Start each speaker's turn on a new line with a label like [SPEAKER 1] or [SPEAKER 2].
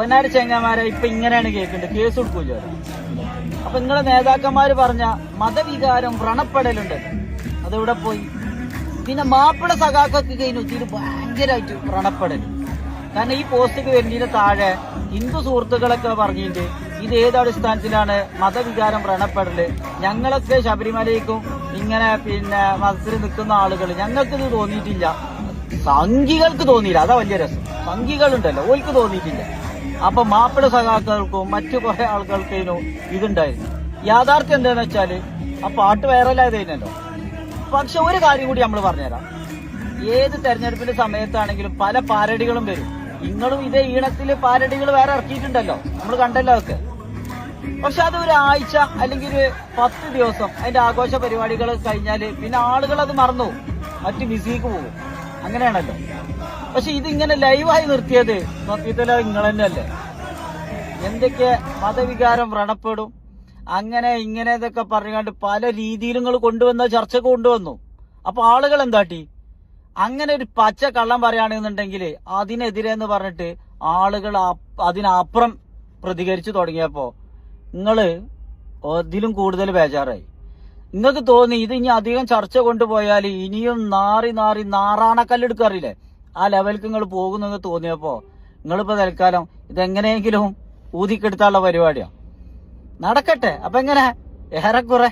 [SPEAKER 1] പൊന്നാട് ചെങ്ങന്മാരെ ഇപ്പൊ ഇങ്ങനെയാണ് കേൾക്കുന്നത് കേസ് കൊടുക്കൂല അപ്പൊ നിങ്ങളെ നേതാക്കന്മാര് പറഞ്ഞ മതവികാരം വ്രണപ്പെടലുണ്ട്. അതെവിടെ പോയി. പിന്നെ മാപ്പിള സഖാക്കൊക്കെ കഴിഞ്ഞു ഇതിന് ഭയങ്കരമായിട്ട് വ്രണപ്പെടൽ കാരണം ഈ പോസ്റ്റൊക്കെ വരുന്നതിന് താഴെ ഹിന്ദു സുഹൃത്തുക്കളൊക്കെ പറഞ്ഞിട്ട് ഇത് ഏത് അടിസ്ഥാനത്തിലാണ് മതവികാരം വ്രണപ്പെടൽ? ഞങ്ങളൊക്കെ ശബരിമലയ്ക്കും ഇങ്ങനെ പിന്നെ മതത്തിൽ നിൽക്കുന്ന ആളുകൾ ഞങ്ങൾക്ക് ഇത് തോന്നിയിട്ടില്ല. സംഘികൾക്ക് തോന്നിയില്ല. അതാ വലിയ രസം. സംഘികളുണ്ടല്ലോ. ഓൽക്ക് തോന്നിയിട്ടില്ല. അപ്പൊ മാപ്പിള സഖാക്കൾക്കും മറ്റു കുറെ ആളുകൾക്കും ഇതുണ്ടായിരുന്നു. യാഥാർത്ഥ്യം എന്താണെന്ന് വെച്ചാൽ ആ പാട്ട് വൈറലായതേനല്ലോ പക്ഷെ ഒരു കാര്യം കൂടി നമ്മൾ പറഞ്ഞുതരാം. ഏത് തെരഞ്ഞെടുപ്പിന്റെ സമയത്താണെങ്കിലും പല പാരടികളും വരും. നിങ്ങളും ഇതേ ഈണത്തിൽ പാരടികൾ വേറെ ഇറക്കിയിട്ടുണ്ടല്ലോ. നമ്മൾ കണ്ടല്ലോ അതൊക്കെ. പക്ഷെ അത് ഒരു ആഴ്ച അല്ലെങ്കിൽ ഒരു പത്ത് ദിവസം അതിന്റെ ആഘോഷ പരിപാടികൾ കഴിഞ്ഞാൽ പിന്നെ ആളുകൾ അത് മറന്നു. മറ്റു ബിസിക്ക് പോകും. അങ്ങനെയാണല്ലോ. പക്ഷെ ഇതിങ്ങനെ ലൈവായി നിർത്തിയത് നോക്കിയിട്ടല്ല നിങ്ങൾ തന്നെയല്ലേ? എന്തൊക്കെ മതവികാരം വ്രണപ്പെടും? അങ്ങനെ ഇങ്ങനെ ഇതൊക്കെ പറഞ്ഞുകൊണ്ട് പല രീതിയിലും നിങ്ങൾ കൊണ്ടുവന്ന ചർച്ചക്ക് കൊണ്ടുവന്നു. അപ്പൊ ആളുകൾ എന്താട്ടി അങ്ങനെ ഒരു പച്ച കള്ളം പറയുകയാണെന്നുണ്ടെങ്കിൽ അതിനെതിരെ എന്ന് പറഞ്ഞിട്ട് ആളുകൾ അതിനപ്പുറം പ്രതികരിച്ചു തുടങ്ങിയപ്പോ നിങ്ങൾ അതിലും കൂടുതൽ ബേജാറായി. നിങ്ങൾക്ക് തോന്നി ഇത് ഇനി അധികം ചർച്ച കൊണ്ടുപോയാൽ ഇനിയും നാറി നാറി നാറാണക്കല്ലെടുക്കാറില്ലേ? ആ ലെവലിക്ക് നിങ്ങൾ പോകുന്നു തോന്നിയപ്പോ നിങ്ങളിപ്പോ തൽക്കാലം ഇതെങ്ങനെയെങ്കിലും ഊതിക്കെടുത്താനുള്ള പരിപാടിയാ. നടക്കട്ടെ. അപ്പൊ എങ്ങനെ ഏറെക്കുറെ.